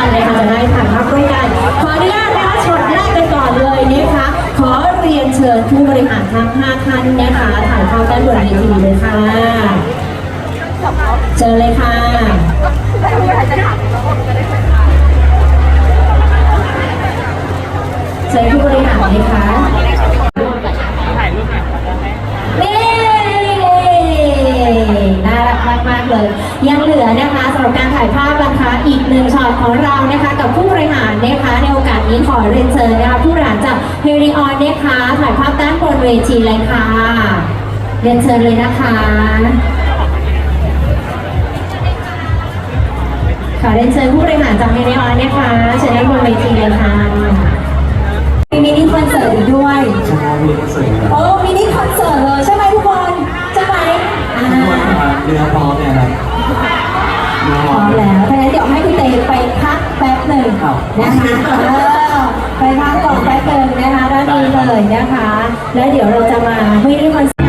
านนะคะจะได้ถ่ายภาพร่วมกันขออนุญาตนะคะช็อตแรกไปก่อนเลยนะคะขอเรียนเชิญผู้บริหารทั้ง5ท่านนะคะถ่ายภาพด้านบนเวทีเลยค่ะเจอเลยค่ะเชิญผู้บริหารเลยค่ะ เลย ยังเหลือนะคะสำหรับการถ่ายภาพนะคะอีกหนึ่งช็อตของเรานะคะกับผู้บริหารนะคะในโอกาสนี้ขอเรียนเชิญนะคะผู้บริหารจากเฮริออนนะคะถ่ายภาพด้านบนเวทีเลยค่ะ เรียนเชิญเลยนะคะขอเรียนเชิญผู้บริหารจากเฮริออนนะคะเชิญด้านบนเวทีเลยค่ะมีมินิคอนเสิร์ตอีกด้วยใช่มีคอนเสิร์ตครับโอ้มินิคอนเสิร์ตเลยใช่ไหมทุกคนใช่ไหมอ่าทุกคนมาเรือพร้อมเนี่ย นึ่งครับนะคะเออไปพักก่อนแป๊บนึงนะคะด้านนี้เลยนะคะ แล้วเดี๋ยวเราจะมามินิคอน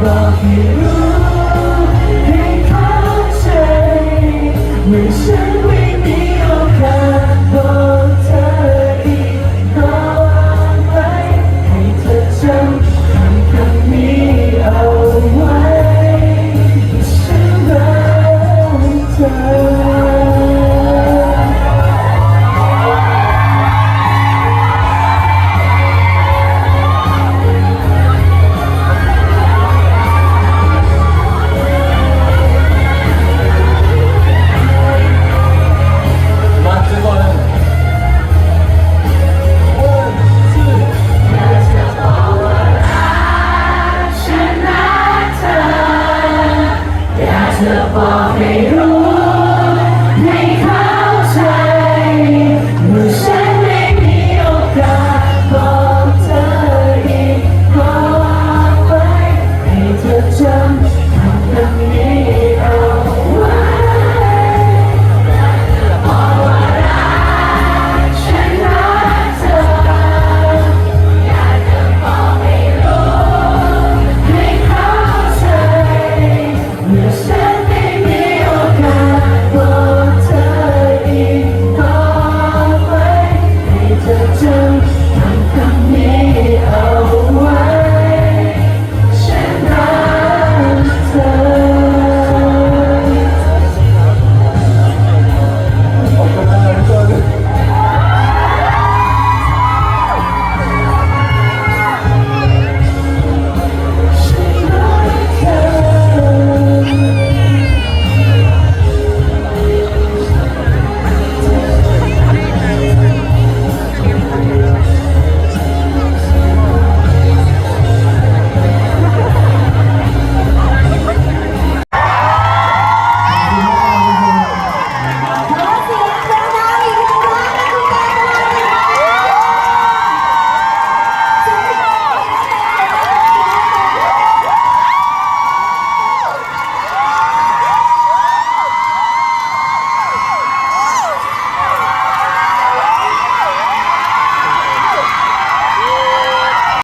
บอกให้รู้ให้เข้าใจเมื่อฉัน